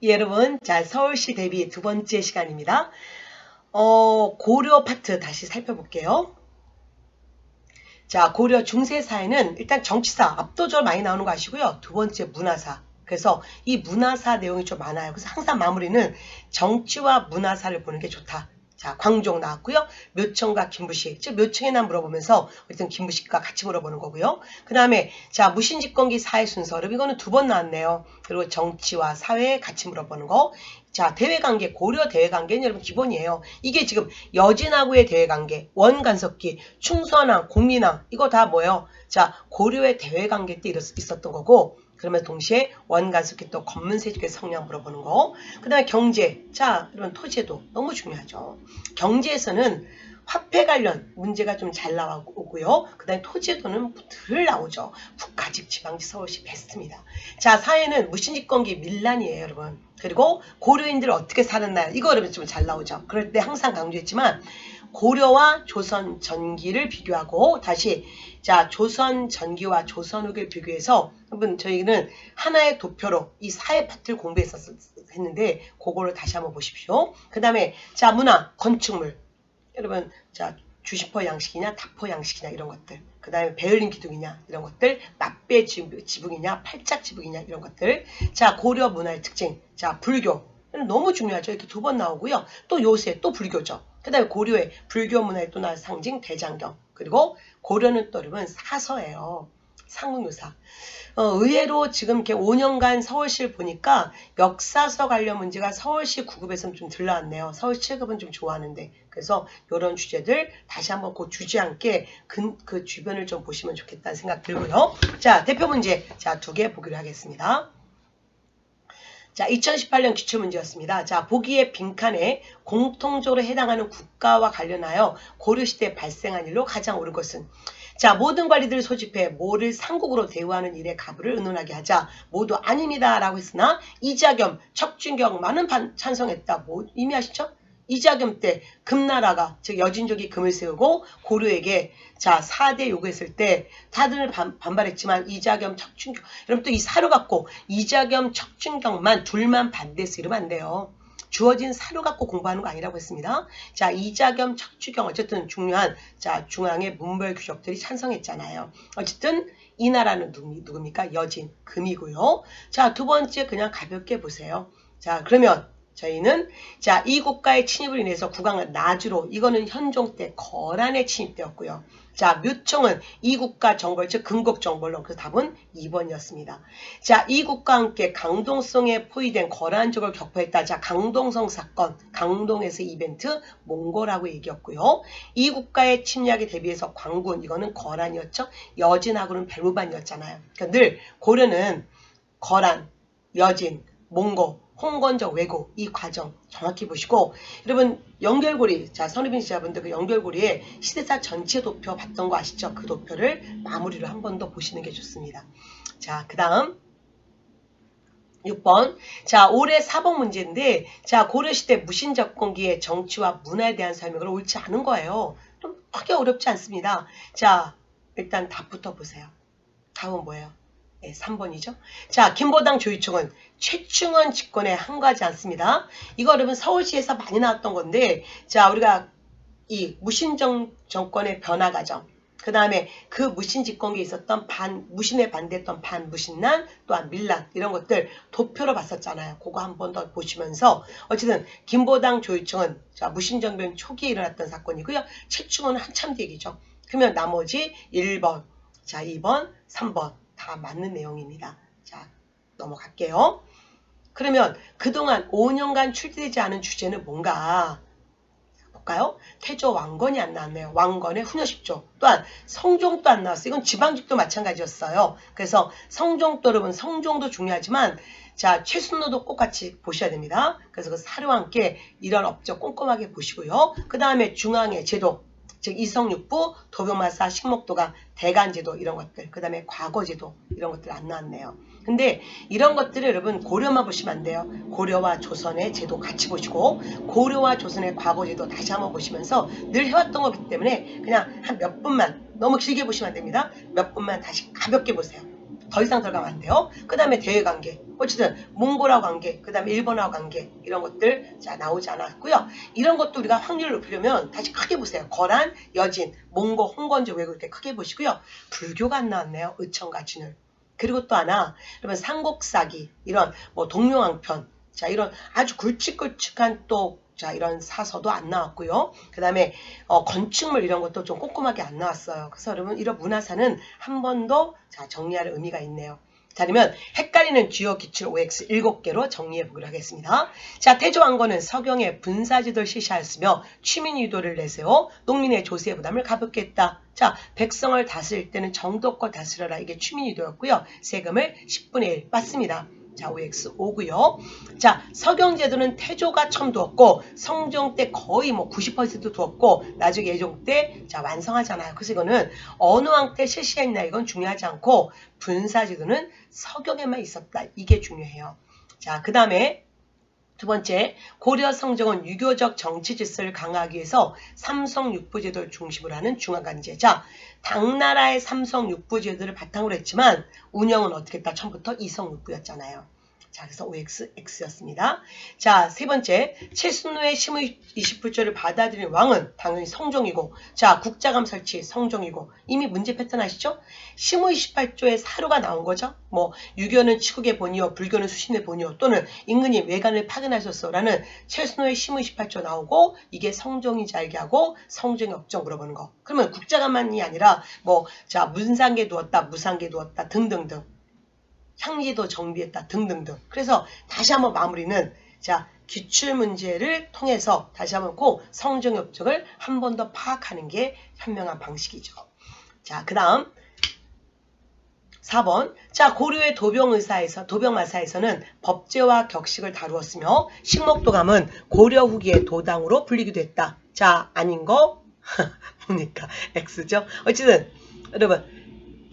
예, 여러분, 자, 서울시 대비 두 번째 시간입니다. 어, 고려 파트 다시 살펴볼게요. 자, 고려 중세사에는 일단 정치사 압도적으로 많이 나오는 거 아시고요. 두 번째 문화사. 그래서 이 문화사 내용이 좀 많아요. 그래서 항상 마무리는 정치와 문화사를 보는 게 좋다. 자, 광종 나왔고요. 묘청과 김부식. 즉, 묘청에나 물어보면서 어쨌든 김부식과 같이 물어보는 거고요. 그 다음에, 자, 무신집권기 사회 순서. 여러분, 이거는 두 번 나왔네요. 그리고 정치와 사회 같이 물어보는 거. 자, 대외관계, 고려 대외관계는 여러분 기본이에요. 이게 지금 여진하고의 대외관계, 원간섭기, 충선왕, 공민왕, 이거 다 뭐예요? 자, 고려의 대외관계 때 있었던 거고, 그러면 동시에 원간섭기 또 검문세족의 성향 물어보는 거. 그 다음에 경제. 자, 이런 토지도 너무 중요하죠. 경제에서는 화폐 관련 문제가 좀 잘 나오고요. 그 다음에 토지도는 늘 나오죠. 국가직 지방지 서울시 베스트입니다. 자, 사회는 무신집권기 밀란이에요, 여러분. 그리고 고려인들 어떻게 살았나요? 이거 여러분 좀 잘 나오죠. 그럴 때 항상 강조했지만 고려와 조선 전기를 비교하고 다시 자 조선 전기와 조선 후기를 비교해서 여러분 저희는 하나의 도표로 이 사회 파트를 공부했었는데 그거를 다시 한번 보십시오. 그 다음에 자 문화 건축물. 여러분 자 주시퍼 양식이냐 다퍼 양식이냐 이런 것들. 그 다음에 베를린 기둥이냐 이런 것들. 납배 지붕이냐 팔짝 지붕이냐 이런 것들. 자 고려 문화의 특징. 자 불교. 너무 중요하죠. 이렇게 두 번 나오고요. 또 요새 또 불교죠 그 다음에 고려의 불교 문화의 또 상징 대장경 그리고 고려는 또 여러분 사서예요 상응유사 어, 의외로 지금 이렇게 5년간 서울시를 보니까 역사서 관련 문제가 서울시 9급에서는 좀 들러왔네요. 서울시 7급은 좀 좋아하는데 그래서 이런 주제들 다시 한번 그 주지 않게 그, 그 주변을 좀 보시면 좋겠다는 생각 들고요. 자 대표 문제 자 두 개 보기로 하겠습니다. 자, 2018년 기출문제였습니다. 자, 보기의 빈칸에 공통적으로 해당하는 국가와 관련하여 고려시대에 발생한 일로 가장 옳은 것은 자 모든 관리들을 소집해 모를 상국으로 대우하는 일에 가부를 의논하게 하자 모두 아닙니다 라고 했으나 이자겸 척준경 많은 반, 찬성했다 뭐 이미 아시죠? 이자겸 때 금나라가 즉 여진족이 금을 세우고 고려에게 자 4대 요구했을 때 다들 반, 발했지만 이자겸 척준경 여러분 또 이 사료 갖고 이자겸 척준경만 둘만 반대해서 이러면 안 돼요. 주어진 사료 갖고 공부하는 거 아니라고 했습니다. 자, 이자겸 척추경 어쨌든 중요한 자 중앙의 문벌 규적들이 찬성했잖아요. 어쨌든 이 나라는 누, 누굽니까? 여진, 금이고요. 자, 두 번째 그냥 가볍게 보세요. 자, 그러면 저희는 자, 이 국가의 침입을 인해서 국왕은 나주로 이거는 현종 때 거란에 침입되었고요. 자, 묘청은 이국가 정벌, 즉 근곡 정벌로 그 답은 2번이었습니다. 자, 이국과 함께 강동성에 포위된 거란족을 격파했다. 자, 강동성 사건, 강동에서 이벤트, 몽골하고 얘기였고요. 이 국가의 침략에 대비해서 광군, 이거는 거란이었죠. 여진하고는 벨무반이었잖아요. 그러니까 늘 고려는 거란, 여진, 몽고, 홍건적 왜곡 이 과정 정확히 보시고 여러분 연결고리 자 선우빈 시자분들 그 연결고리에 시대사 전체 도표 봤던 거 아시죠? 그 도표를 마무리로 한 번 더 보시는 게 좋습니다. 자 그 다음 6번. 자, 올해 사법 문제인데, 자, 고려시대 무신접근기의 정치와 문화에 대한 설명을 옳지 않은 거예요. 좀 크게 어렵지 않습니다. 자, 일단 답부터 보세요. 답은 뭐예요? 네, 3번이죠. 자, 김보당 조유총은 최충원 집권에 한가하지 않습니다. 이거 여러분 서울시에서 많이 나왔던 건데, 자, 우리가 이 무신정 정권의 변화 과정, 그 다음에 그 무신 집권기에 있었던 반, 무신에 반대했던 반무신난, 또한 밀란, 이런 것들 도표로 봤었잖아요. 그거 한 번 더 보시면서, 어쨌든, 김보당 조유청은, 자, 무신정변 초기에 일어났던 사건이고요. 최충원은 한참 뒤기죠. 그러면 나머지 1번, 자, 2번, 3번. 다 맞는 내용입니다. 자, 넘어갈게요. 그러면 그동안 5년간 출제되지 않은 주제는 뭔가 볼까요? 태조 왕건이 안 나왔네요. 왕건의 후녀십조. 또한 성종도 안 나왔어요. 이건 지방직도 마찬가지였어요. 그래서 성종도 여러분 성종도 중요하지만 자 최순노도 꼭 같이 보셔야 됩니다. 그래서 그 사료와 함께 이런 업적 꼼꼼하게 보시고요. 그 다음에 중앙의 제도 즉 이성육부, 도병마사, 식목도가 대간제도 이런 것들 그 다음에 과거제도 이런 것들 안 나왔네요. 근데 이런 것들을 여러분 고려만 보시면 안 돼요. 고려와 조선의 제도 같이 보시고 고려와 조선의 과거제도 다시 한번 보시면서 늘 해왔던 거기 때문에 그냥 한 몇 분만 너무 길게 보시면 안 됩니다. 몇 분만 다시 가볍게 보세요. 더 이상 들어가면 안 돼요. 그 다음에 대외 관계. 어쨌든 몽골하고 관계, 그 다음에 일본하고 관계 이런 것들 자 나오지 않았고요. 이런 것도 우리가 확률을 높이려면 다시 크게 보세요. 거란, 여진, 몽고, 홍건조 외국 이렇게 크게 보시고요. 불교가 안 나왔네요. 의천과 진을. 그리고 또 하나, 여러분 삼국사기 이런 뭐 동명왕편 자 이런 아주 굵직굵직한 또 자 이런 사서도 안 나왔고요. 그 다음에 어, 건축물 이런 것도 좀 꼼꼼하게 안 나왔어요. 그래서 여러분 이런 문화사는 한 번더자 정리할 의미가 있네요. 자, 그러면 헷갈리는 주요 기출 OX 7개로 정리해 보기로 하겠습니다. 자, 태조왕건은 서경의 분사지도를 실시하였으며 취민 유도를 내세워 농민의 조세 부담을 가볍게 했다. 자, 백성을 다스릴 때는 정도껏 다스려라. 이게 취민 유도였고요. 세금을 10분의 1 받습니다. 자, OX 5고요. 자, 서경제도는 태조가 처음 두었고 성종 때 거의 뭐 90% 두었고 나중에 예종 때 자, 완성하잖아요. 그래서 이거는 어느 왕 때 실시했냐 이건 중요하지 않고 분사제도는 서경에만 있었다. 이게 중요해요. 자, 그 다음에 두 번째, 고려 성종은 유교적 정치 질서를 강화하기 위해서 삼성 육부제도를 중심으로 하는 중화관제. 자, 당나라의 삼성 육부제도를 바탕으로 했지만 운영은 어떻게 했다? 처음부터 이성 육부였잖아요. 자, 그래서 OX, X였습니다. 자, 세 번째, 최순우의 심의 20불조를 받아들인 왕은 당연히 성종이고, 자, 국자감 설치 성종이고, 이미 문제 패턴 아시죠? 심의 28조에 사료가 나온 거죠. 뭐, 유교는 치국의 본이요, 불교는 수신의 본이요, 또는 임금이 외관을 파견하셨어라는 최순우의 심의 18조 나오고, 이게 성종인지 알게 하고, 성종의 업적 물어보는 거. 그러면 국자감만이 아니라, 뭐, 자, 문상계 두었다, 무상계 두었다, 등등등. 향기도 정비했다 등등등. 그래서 다시 한번 마무리는 자 기출 문제를 통해서 다시 한번 꼭 성정의 업적을 한 번 더 파악하는 게 현명한 방식이죠. 자, 그 다음 4번. 자, 고려의 도병의사에서, 도병마사에서는 법제와 격식을 다루었으며, 식목도감은 고려 후기의 도당으로 불리기도 했다. 자, 아닌 거? 뭡니까? X죠? 어쨌든, 여러분,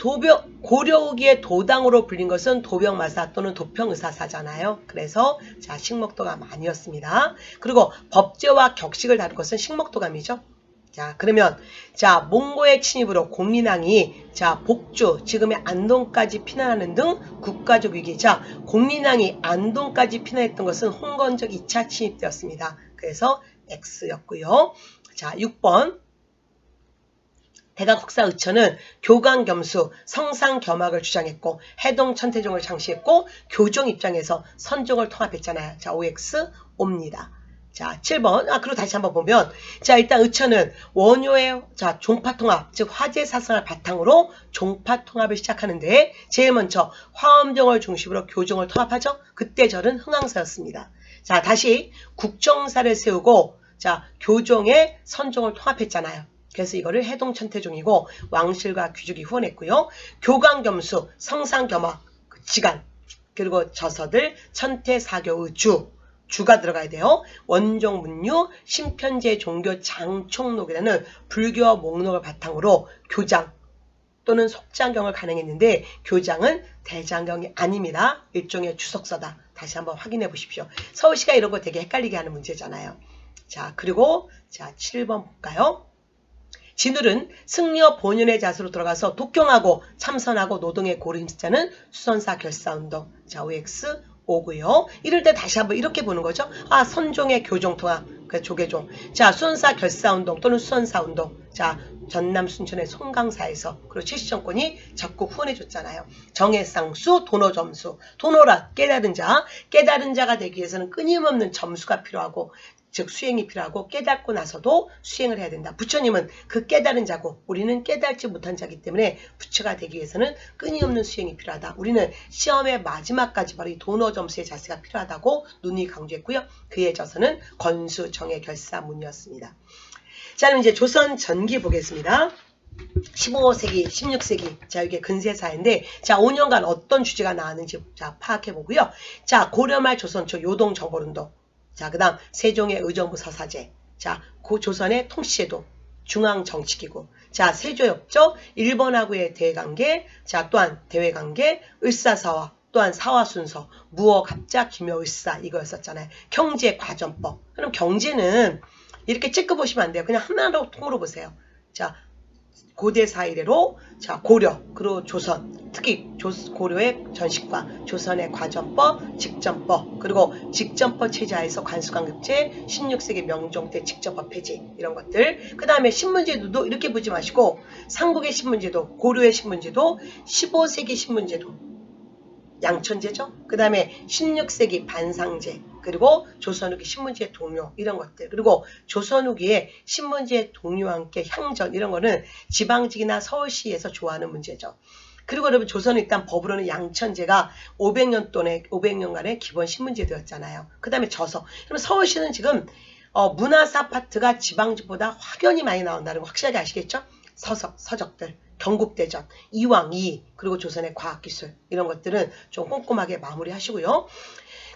도병, 고려 후기의 도당으로 불린 것은 도병마사 또는 도평의사사잖아요. 그래서 자 식목도감 아니었습니다. 그리고 법제와 격식을 다룬 것은 식목도감이죠. 자 그러면 자 몽고의 침입으로 공민왕이 자 복주 지금의 안동까지 피난하는 등 국가적 위기 자 공민왕이 안동까지 피난했던 것은 홍건적 2차 침입 때였습니다. 그래서 X였고요. 자 6번 대각국사 의천은 교강겸수, 성상겸학을 주장했고 해동 천태종을 장시했고 교종 입장에서 선종을 통합했잖아요. 자, OX 옵니다. 자, 7번. 아, 그리고 다시 한번 보면 자, 일단 의천은 원효의 자, 종파 통합, 즉 화제 사상을 바탕으로 종파 통합을 시작하는데 제일 먼저 화엄정을 중심으로 교종을 통합하죠. 그때 저는 흥왕사였습니다. 자, 다시 국정사를 세우고 자, 교종의 선종을 통합했잖아요. 그래서 이거를 해동천태종이고 왕실과 귀족이 후원했고요. 교강겸수, 성상겸화, 그 지간, 그리고 저서들 천태사교의 주, 주가 들어가야 돼요. 원종문유, 심편제 종교 장총록이라는 불교 목록을 바탕으로 교장 또는 속장경을 가능했는데 교장은 대장경이 아닙니다. 일종의 주석서다. 다시 한번 확인해 보십시오. 서울시가 이런 거 되게 헷갈리게 하는 문제잖아요. 자, 그리고 자, 7번 볼까요? 진울은 승려 본연의 자세로 들어가서 독경하고 참선하고 노동의 고림자는 수선사 결사운동. 자, OX 오고요. 이럴 때 다시 한번 이렇게 보는 거죠. 아, 선종의 교종통합, 그 조계종. 자, 수선사 결사운동 또는 수선사운동. 자, 전남 순천의 송강사에서 그리고 최시정권이 적극 후원해줬잖아요. 정해상수, 도노점수. 도노라 깨달은 자. 깨달은 자가 되기 위해서는 끊임없는 점수가 필요하고 즉 수행이 필요하고 깨닫고 나서도 수행을 해야 된다. 부처님은 그 깨달은 자고 우리는 깨달지 못한 자기 때문에 부처가 되기 위해서는 끊임없는 수행이 필요하다. 우리는 시험의 마지막까지 바로 이 도너 점수의 자세가 필요하다고 눈이 강조했고요. 그에 져서는 건수 정의 결사문이었습니다. 자 그럼 이제 조선 전기 보겠습니다. 15세기, 16세기, 자, 이게 근세사인데, 자, 5년간 어떤 주제가 나왔는지, 자, 파악해 보고요. 자, 고려말 조선 초 요동 정벌운동, 자, 그 다음 세종의 의정부 서사제. 자, 고 조선의 통치제도. 중앙정치기구. 자, 세조협조, 일본하고의 대관계. 자, 또한 대외관계, 을사사화. 또한 사화순서, 무어, 갑자, 기묘을사 이거였었잖아요. 경제과정법. 그럼 경제는 이렇게 찍어 보시면 안 돼요. 그냥 하나로 통으로 보세요. 자, 고대 사이래로 자 고려 그리고 조선 특히 조, 고려의 전식과 조선의 과전법, 직전법 그리고 직전법 체제하에서 관수관급제, 16세기 명종 때 직전법 폐지 이런 것들. 그 다음에 신문제도도 이렇게 보지 마시고 삼국의 신문제도, 고려의 신문제도, 15세기 신문제도. 양천제죠. 그 다음에 16세기 반상제 그리고 조선 후기 신문지의 동요 이런 것들 그리고 조선 후기에 신문지의 동요와 함께 향전 이런 거는 지방직이나 서울시에서 좋아하는 문제죠. 그리고 여러분 조선은 일단 법으로는 양천제가 500년 동안의 500년간의 기본 신문제도였잖아요. 그 다음에 저서. 그럼 서울시는 지금 어, 문화사 파트가 지방직보다 확연히 많이 나온다는 거 확실하게 아시겠죠? 서석, 서적들. 경국대전, 이왕이 그리고 조선의 과학기술 이런 것들은 좀 꼼꼼하게 마무리하시고요.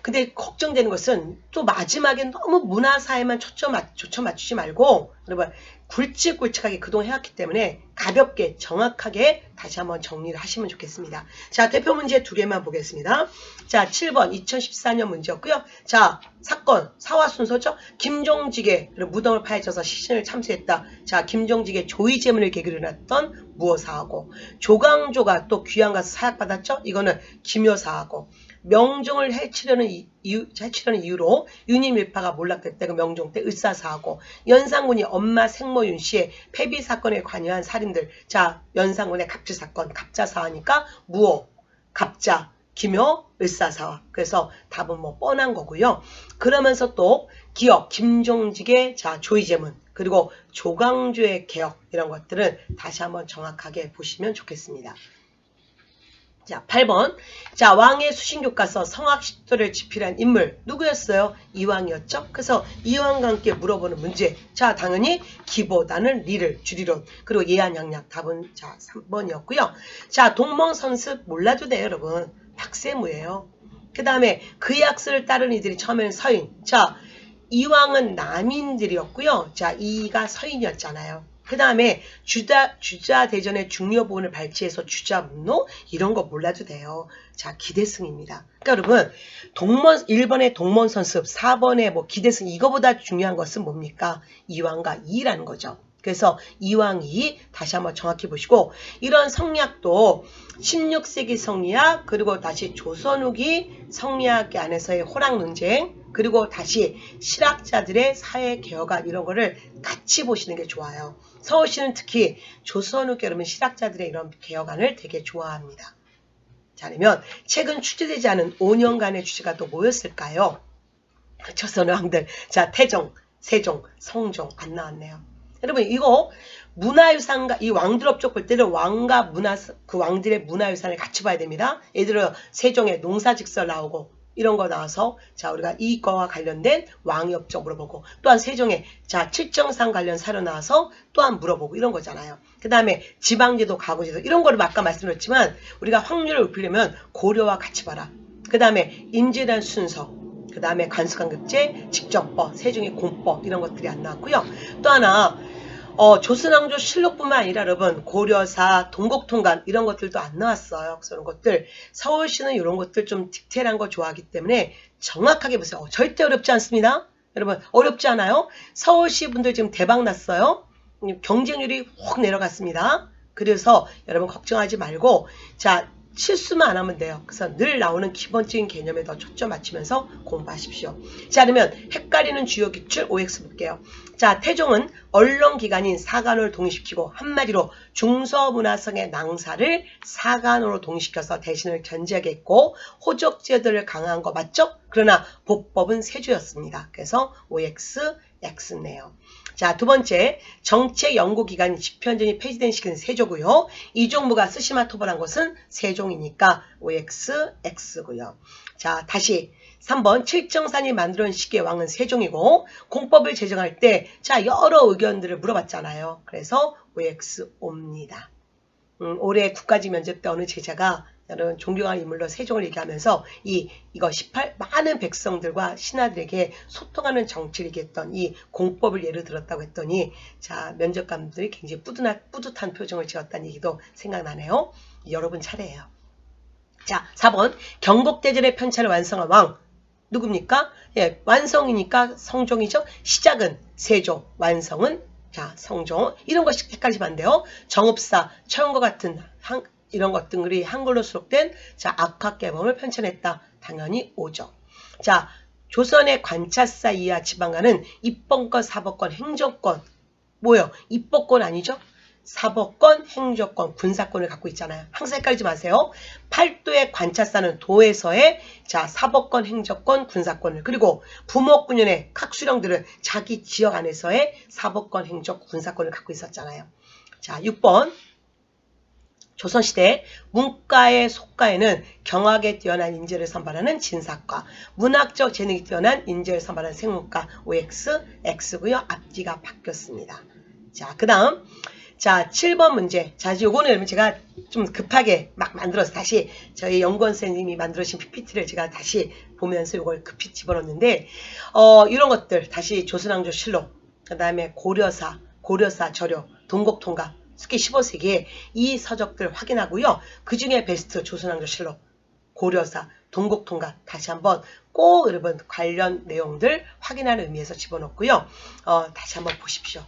근데 걱정되는 것은 또 마지막에 너무 문화사에만 초점, 맞추지 말고 여러분 굵직굵직하게 그동안 해왔기 때문에 가볍게 정확하게 다시 한번 정리를 하시면 좋겠습니다. 자 대표 문제 두 개만 보겠습니다. 자 7번 2014년 문제였고요. 자 사건 사화 순서죠. 김종직의 무덤을 파헤쳐서 시신을 참수했다. 자 김종직의 조의 제문을 계기로 해놨던 무어사하고 조강조가 또 귀양 가서 사약받았죠. 이거는 김여사하고 명종을 해치려는 이유, 해치려는 이유로 윤희밀파가 몰락됐다. 그 명종 때 을사사하고 연산군이 엄마 생모윤 씨의 폐비 사건에 관여한 살인들. 자, 연산군의 갑질 사건, 갑자사하니까 무호, 갑자, 김효, 을사사화. 그래서 답은 뭐 뻔한 거고요. 그러면서 또 기억, 김종직의 자 조이제문 그리고 조광조의 개혁 이런 것들은 다시 한번 정확하게 보시면 좋겠습니다. 자, 8번. 자, 왕의 수신교과서 성악시도를 집필한 인물 누구였어요? 이왕이었죠? 그래서 이왕과 함께 물어보는 문제. 자, 당연히 기보다는 리를 줄이론. 그리고 예안양약 답은 자, 3번이었고요. 자, 동몽선습 몰라도 돼요, 여러분. 박세무예요. 그 다음에 그 약수를 따른 이들이 처음에는 서인. 자, 이왕은 남인들이었고요. 자, 이가 서인이었잖아요. 그 다음에 주자, 주자 대전의 중요 부분을 발췌해서 주자 문로 이런 거 몰라도 돼요. 자, 기대승입니다. 그러니까 여러분, 동문, 1번의 동문선습, 4번의 뭐 기대승, 이거보다 중요한 것은 뭡니까? 이왕과 이라는 거죠. 그래서 이왕이 다시 한번 정확히 보시고 이런 성리학도 16세기 성리학 그리고 다시 조선 후기 성리학 안에서의 호락 논쟁 그리고 다시 실학자들의 사회 개혁안 이런 거를 같이 보시는 게 좋아요. 서울시는 특히 조선 후기 여러분 실학자들의 이런 개혁안을 되게 좋아합니다. 자, 그러면 최근 출제되지 않은 5년간의 주제가 또 뭐였을까요? 조선 왕들. 자, 태종, 세종, 성종 안 나왔네요. 여러분 이거 문화유산과 이 왕들 업적 볼 때는 왕과 문화 그 왕들의 문화유산을 같이 봐야 됩니다. 예를 들어 세종의 농사직설 나오고 이런 거 나와서 자 우리가 이거와 관련된 왕의 업적 물어보고 또한 세종의 자 칠정상 관련 사료 나와서 또한 물어보고 이런 거잖아요. 그 다음에 지방제도 가구제도 이런 거를 아까 말씀드렸지만 우리가 확률을 높이려면 고려와 같이 봐라. 그 다음에 임진한 순서 그 다음에 관수관급제, 직전법, 세종의 공법 이런 것들이 안 나왔고요. 또 하나 어, 조선왕조 실록뿐만 아니라 여러분 고려사, 동국통감 이런 것들도 안 나왔어요. 그래서 이런 것들 서울시는 이런 것들 좀 디테일한 거 좋아하기 때문에 정확하게 보세요. 어, 절대 어렵지 않습니다. 여러분 어렵지 않아요? 서울시 분들 지금 대박 났어요. 경쟁률이 확 내려갔습니다. 그래서 여러분 걱정하지 말고 자 실수만 안 하면 돼요. 그래서 늘 나오는 기본적인 개념에 더 초점 맞추면서 공부하십시오. 자, 그러면 헷갈리는 주요 기출 OX 볼게요. 자, 태종은 언론기관인 사관을 동시키고 한마디로 중서문화성의 낭사를 사관으로 동시켜서 대신을 견제하게 했고 호적제도를 강화한 거 맞죠? 그러나 보법은 세조였습니다. 그래서 OX, X네요. 자, 두 번째, 정책 연구기관 집현전이 폐지된 시기는 세조고요. 이 종무가 스시마 토벌한 것은 세종이니까 OX, X고요. 자, 다시 3번 칠정산이 만들어낸 시기의 왕은 세종이고 공법을 제정할 때 자, 여러 의견들을 물어봤잖아요. 그래서 OX 옵니다. 음, 올해 국가직 면접 때 어느 제자가 여러분 존경하는 인물로 세종을 얘기하면서 이 이거 18 많은 백성들과 신하들에게 소통하는 정치를 얘기했던 이 공법을 예를 들었다고 했더니 자 면접관들이 굉장히 뿌듯한 뿌듯한 표정을 지었다는 얘기도 생각나네요. 여러분 차례예요. 자 4번 경국대전의 편차를 완성한 왕 누굽니까? 예, 완성이니까 성종이죠. 시작은 세종, 완성은 자, 성종. 이런 것이 헷갈리시면 안 돼요. 정읍사, 처음과 같은 한, 이런 것들이 한글로 수록된 자, 악학개범을 편찬했다. 당연히 오죠. 자, 조선의 관찰사 이하 지방관은 입법권, 사법권, 행정권. 뭐요? 입법권 아니죠? 사법권, 행정권, 군사권을 갖고 있잖아요. 항상 헷갈리지 마세요. 팔도의 관찰사는 도에서의 자 사법권, 행정권, 군사권을 그리고 부목군연의 각 수령들은 자기 지역 안에서의 사법권, 행정, 군사권을 갖고 있었잖아요. 자 6번 조선시대 문과의 속과에는 경학에 뛰어난 인재를 선발하는 진사과, 문학적 재능이 뛰어난 인재를 선발하는 생문과 OX, X고요. 앞뒤가 바뀌었습니다. 자, 그 다음 자, 7번 문제. 자, 요거는 여러분 제가 좀 급하게 막 만들어서 다시 저희 연구원 선생님이 만들어주신 PPT를 제가 다시 보면서 이걸 급히 집어넣는데, 어, 이런 것들, 다시 조선왕조 실록, 그 다음에 고려사, 고려사 저료, 동국통가, 특히 15세기에 이 서적들 확인하고요. 그 중에 베스트 조선왕조 실록, 고려사, 동국통가 다시 한번 꼭 여러분 관련 내용들 확인하는 의미에서 집어넣고요. 어, 다시 한번 보십시오.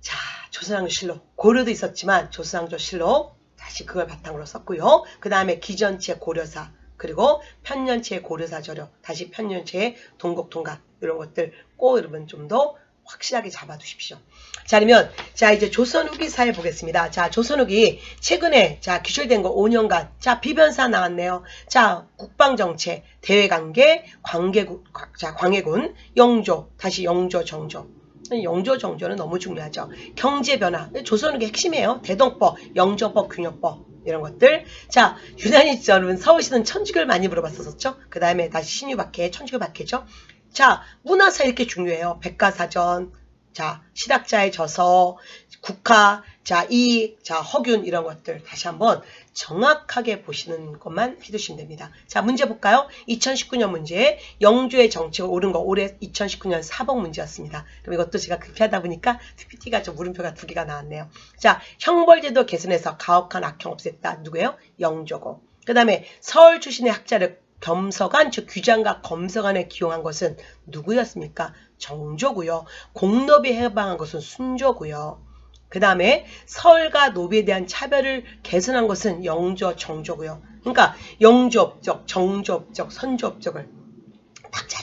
자, 조선왕조 실록 고려도 있었지만 조선왕조 실록 다시 그걸 바탕으로 썼고요. 그 다음에 기전체 고려사 그리고 편년체 고려사 저력 다시 편년체 동국통각 이런 것들 꼭 여러분 좀 더 확실하게 잡아두십시오. 자, 그러면 자 이제 조선 후기 사회 보겠습니다. 자, 조선 후기 최근에 자 기술된 거 5년간 자 비변사 나왔네요. 자, 국방 정책, 대외 관계, 관계군, 자 광해군, 영조, 다시 영조, 정조. 영조 정조는 너무 중요하죠. 경제 변화. 조선은 게 핵심이에요. 대동법, 영조법, 균형법 이런 것들. 자, 유난히 여러분 서울시는 천주교를 많이 물어봤었죠. 그 다음에 다시 신유박해, 천주교 박해죠. 자, 문화사 이렇게 중요해요. 백과사전, 자, 실학자의 저서, 국화, 자, 이, 자, 허균 이런 것들 다시 한번 정확하게 보시는 것만 해두시면 됩니다. 자, 문제 볼까요? 2019년 문제 영주의 정치가 옳은 거 올해 2019년 사법 문제였습니다. 그럼 이것도 제가 급하다 보니까 PPT가 좀 물음표가 두 개가 나왔네요. 자, 형벌제도 개선해서 가혹한 악형 없앴다. 누구예요? 영조고. 그 다음에 서울 출신의 학자를 겸서관, 즉 규장과 검서관에 기용한 것은 누구였습니까? 정조고요. 공노비 해방한 것은 순조고요. 그 다음에 서울과 노비에 대한 차별을 개선한 것은 영조, 정조고요. 그러니까 영조업적, 정조업적, 선조업적을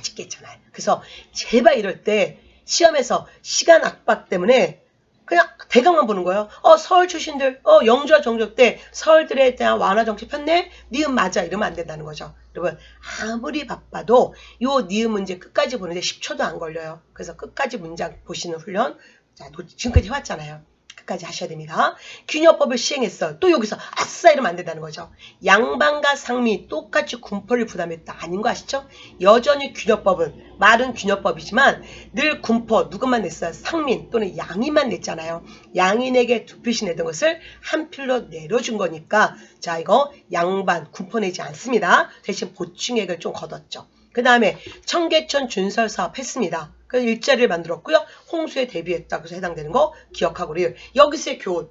짓게 했잖아요. 그래서 제발 이럴 때 시험에서 시간 압박 때문에 그냥 대강만 보는 거예요. 어 서울 출신들 어 영주와 정조 때 서울들에 대한 완화 정책 폈네? 니은 맞아 이러면 안 된다는 거죠. 여러분 아무리 바빠도 요 니은 문제 끝까지 보는데 10초도 안 걸려요. 그래서 끝까지 문장 보시는 훈련 자 지금까지 해왔잖아요. 끝까지 하셔야 됩니다. 균여법을 시행했어. 또 여기서 아싸 이러면 안 된다는 거죠. 양반과 상미 똑같이 군포를 부담했다. 아닌 거 아시죠? 여전히 균여법은 말은 균여법이지만 늘 군포 누구만 냈어요? 상민 또는 양인만 냈잖아요. 양인에게 두 표씩 내던 것을 한 필로 내려준 거니까 자 이거 양반 군포 내지 않습니다. 대신 보충액을 좀 걷었죠. 그 다음에 청계천 준설 사업 했습니다. 그래서 일자리를 만들었고요. 홍수에 대비했다. 그래서 해당되는 거 기억하고 리을. 여기서의 교훈.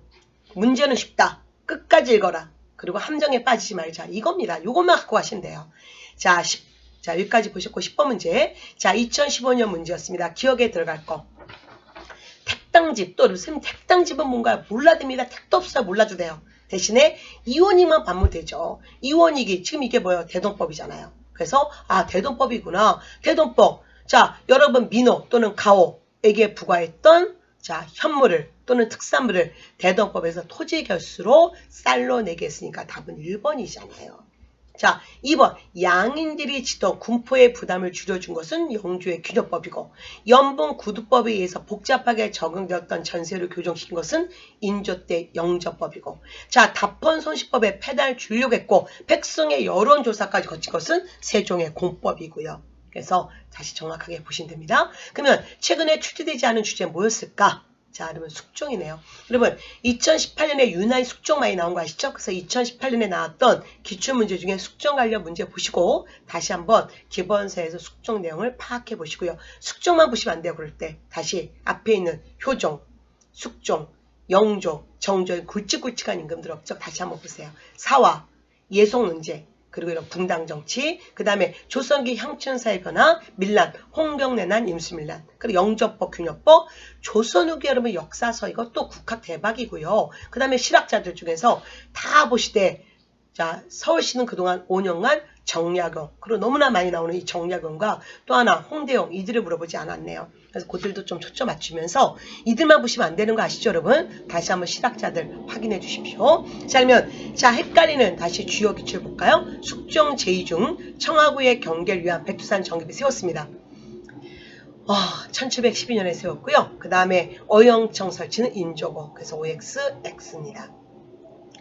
문제는 쉽다. 끝까지 읽어라. 그리고 함정에 빠지지 말자. 이겁니다. 이것만 갖고 돼요. 자, 10, 자 여기까지 보셨고 10번 문제. 자, 2015년 문제였습니다. 기억에 들어갈 거. 택당집. 또 선생님 택당집은 뭔가요? 몰라됩니다. 택도 없어요. 몰라도 돼요. 대신에 이원이만 반면 되죠. 이원이기 지금 이게 뭐예요? 대동법이잖아요. 그래서 아 대동법이구나. 대동법. 자, 여러분 민호 또는 가오에게 부과했던 자, 현물을 또는 특산물을 대동법에서 토지 결수로 쌀로 내게 했으니까 답은 1번이잖아요. 자, 2번 양인들이 지던 군포의 부담을 줄여준 것은 영주의 균형법이고 연봉 구두법에 의해서 복잡하게 적용되었던 전세를 교정시킨 것은 인조 때 영조법이고 자, 답헌 손시법에 페달 주려고 했고 백성의 여론조사까지 거친 것은 세종의 공법이고요. 그래서 다시 정확하게 보시면 됩니다. 그러면 최근에 출제되지 않은 주제 뭐였을까? 자, 그러면 숙종이네요. 여러분, 2018년에 유난히 숙종 많이 나온 거 아시죠? 그래서 2018년에 나왔던 기출문제 중에 숙종 관련 문제 보시고 다시 한번 기본서에서 숙종 내용을 파악해 보시고요. 숙종만 보시면 안 돼요. 그럴 때 다시 앞에 있는 효종, 숙종, 영조, 정조 굵직굵직한 임금들 없죠? 다시 한번 보세요. 사화, 예속 문제, 그리고 이런 붕당 정치, 그 다음에 조선기 향춘사의 변화, 밀란, 홍경래난, 임수밀란, 그리고 영조법, 균요법, 조선 후기 여러분 역사서 이것도 국학 대박이고요. 그 다음에 실학자들 중에서 다 보시되 자 서울시는 그동안 5년간 정약용 그리고 너무나 많이 나오는 이 정약용과 또 하나 홍대용 이들을 물어보지 않았네요. 그래서 그들도 좀 초점 맞추면서 이들만 보시면 안 되는 거 아시죠 여러분? 다시 한번 실학자들 확인해 주십시오. 자 그러면 자 헷갈리는 다시 주요 기출 볼까요? 숙종 제2중 청하구의 경계를 위한 백두산 정립을 세웠습니다. 어, 1712년에 세웠고요. 그 다음에 어영청 설치는 인조고 그래서 OX, X입니다.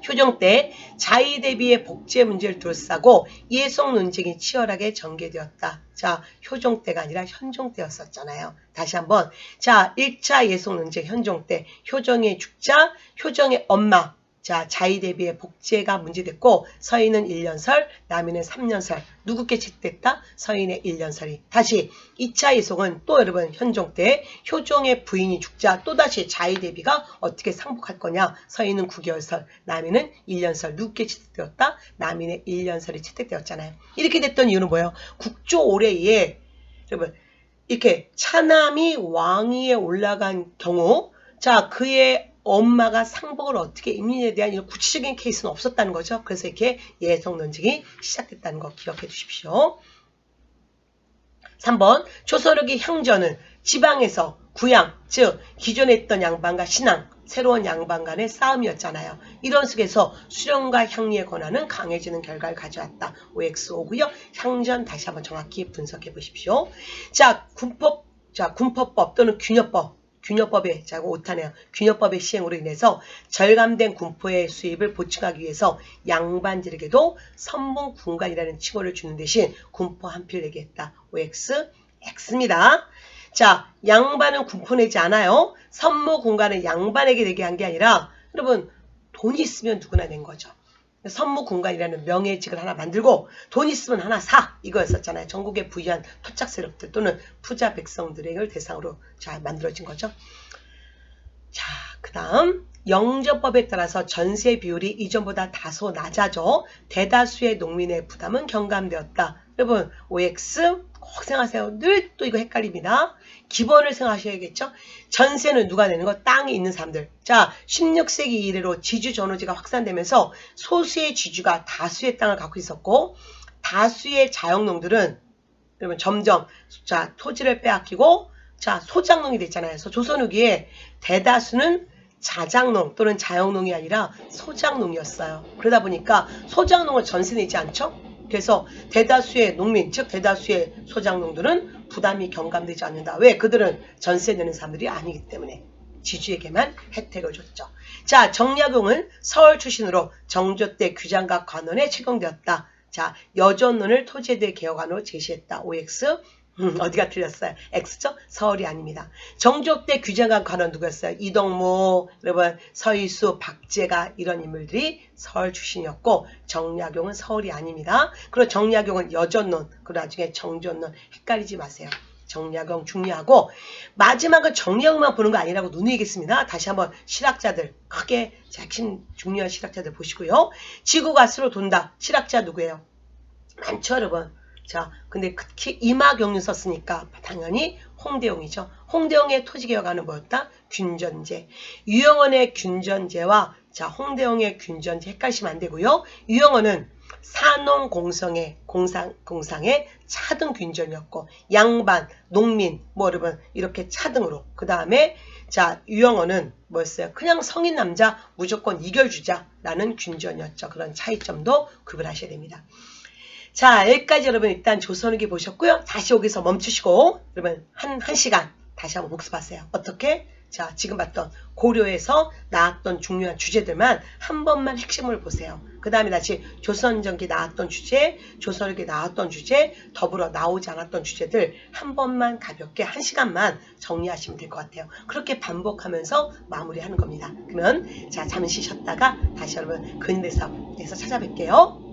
효종 때 자의 대비의 복제 문제를 둘러싸고 예속 논쟁이 치열하게 전개되었다. 자, 효종 때가 아니라 현종 때였었잖아요. 다시 한번. 자, 1차 예속 논쟁 현종 때 효종의 죽자, 효종의 엄마. 자, 자의 대비의 복제가 문제됐고 서인은 1년설, 남인은 3년설. 누구께 채택됐다? 서인의 1년설이. 다시 2차 예속은 또 여러분 현종 때 효종의 부인이 죽자 또다시 자의 대비가 어떻게 상복할 거냐? 서인은 9개월설, 남인은 1년설. 누구께 채택되었다? 남인의 1년설이 채택되었잖아요. 이렇게 됐던 이유는 뭐예요? 국조 올해에 여러분 이렇게 차남이 왕위에 올라간 경우 자 그의 엄마가 상복을 어떻게 입는에 대한 이런 구체적인 케이스는 없었다는 거죠. 그래서 이렇게 예성 논쟁이 시작됐다는 거 기억해 주십시오. 3번 조선후기 향전은 지방에서 구양, 즉 기존에 있던 양반과 신앙, 새로운 양반 간의 싸움이었잖아요. 이런 속에서 수령과 향리의 권한은 강해지는 결과를 가져왔다. OX5고요. 향전 다시 한번 정확히 분석해 보십시오. 자, 군법, 자, 군법법 또는 균여법. 균여법의 자 오타네요. 균여법의 시행으로 인해서 절감된 군포의 수입을 보충하기 위해서 양반들에게도 선봉 군관이라는 칭호를 주는 대신 군포 한필 내게 했다. OX X입니다. 자, 양반은 군포 내지 않아요. 선모 공간을 양반에게 내게 한 게 아니라 여러분 돈이 있으면 누구나 낸 거죠. 선무 공간이라는 명예직을 하나 만들고 돈 있으면 하나 사 이거였었잖아요. 전국에 부유한 토착 세력들 또는 부자 백성들을 대상으로 잘 만들어진 거죠. 자, 그 다음 영저법에 따라서 전세 비율이 이전보다 다소 낮아져 대다수의 농민의 부담은 경감되었다. 여러분 OX 꼭 생각하세요. 늘 또 이거 헷갈립니다. 기본을 생각하셔야겠죠. 전세는 누가 내는 거? 땅이 있는 사람들. 자, 16세기 이래로 지주 전호지가 확산되면서 소수의 지주가 다수의 땅을 갖고 있었고 다수의 자영농들은 여러분 점점 자 토지를 빼앗기고 자 소작농이 됐잖아요. 그래서 조선 후기에 대다수는 자작농 또는 자영농이 아니라 소작농이었어요. 그러다 보니까 소작농을 전세 내지 않죠? 그래서 대다수의 농민, 즉 대다수의 소작농들은 부담이 경감되지 않는다. 왜? 그들은 전세 내는 사람들이 아니기 때문에 지주에게만 혜택을 줬죠. 자, 정약용은 서울 출신으로 정조 때 규장각 관원에 채용되었다. 자, 여전론을 토제대 개혁안으로 제시했다. OX 음, 어디가 틀렸어요? X죠? 서울이 아닙니다. 정조 때 규정한 관원 누구였어요? 이동무, 여러분 서희수, 박재가 이런 인물들이 서울 출신이었고 정약용은 서울이 아닙니다. 그리고 정약용은 여전론, 그리고 나중에 정전론 헷갈리지 마세요. 정약용 중요하고 마지막은 정약용만 보는 거 아니라고 누누이겠습니다. 다시 한번 실학자들 크게 핵심 중요한 실학자들 보시고요. 지구가 스로 돈다. 실학자 누구예요? 많죠 여러분. 자, 근데 특히 이마경륜 썼으니까 당연히 홍대용이죠. 홍대용의 토지개혁안은 뭐였다? 균전제. 유영원의 균전제와 자 홍대용의 균전제 헷갈리시면 안 되고요. 유영원은 산농공성의 공상, 공상의 차등 균전이었고 양반, 농민, 뭐 여러분 이렇게 차등으로 그 다음에 자 유영원은 뭐였어요? 그냥 성인 남자 무조건 이결주자라는 균전이었죠. 그런 차이점도 구별하셔야 됩니다. 자, 여기까지 여러분 일단 조선후기 보셨고요. 다시 여기서 멈추시고 여러분 한, 한 시간 다시 한번 복습하세요. 어떻게? 자, 지금 봤던 고려에서 나왔던 중요한 주제들만 한 번만 핵심을 보세요. 그 다음에 다시 조선전기 나왔던 주제, 조선후기 나왔던 주제, 더불어 나오지 않았던 주제들 한 번만 가볍게 한 시간만 정리하시면 될 것 같아요. 그렇게 반복하면서 마무리하는 겁니다. 그러면 자 잠시 쉬었다가 다시 여러분 근대사에서 찾아뵐게요.